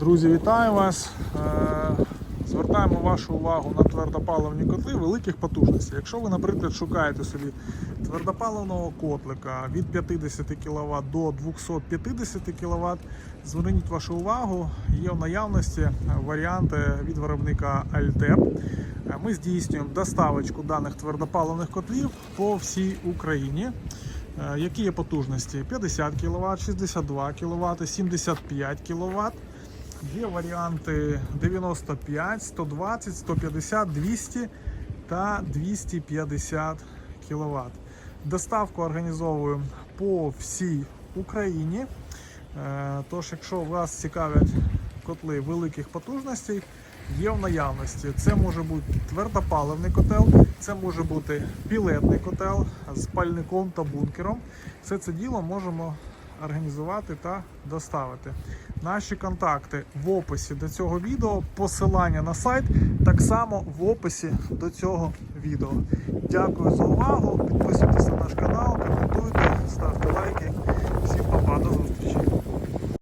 Друзі, вітаю вас! Е, Звертаємо вашу увагу на твердопаливні котли великих потужностей. Якщо ви, наприклад, шукаєте собі твердопаливного котлика від 50 кВт до 250 кВт, зверніть вашу увагу, є в наявності варіанти від виробника Altep. Е, Ми здійснюємо доставочку даних твердопаливних котлів по всій Україні. Е, Які є потужності? 50 кВт, 62 кВт, 75 кВт. Є варіанти 95, 120, 150, 200 та 250 кВт. Доставку організовуємо по всій Україні. Е, Тож, якщо вас цікавлять котли великих потужностей, є в наявності. Це може бути твердопаливний котел, це може бути пілетний котел з пальником та бункером. Все це діло можемо організувати та доставити. Наші контакти в описі до цього відео, посилання на сайт так само в описі до цього відео. Дякую за увагу. Підписуйтесь на наш канал,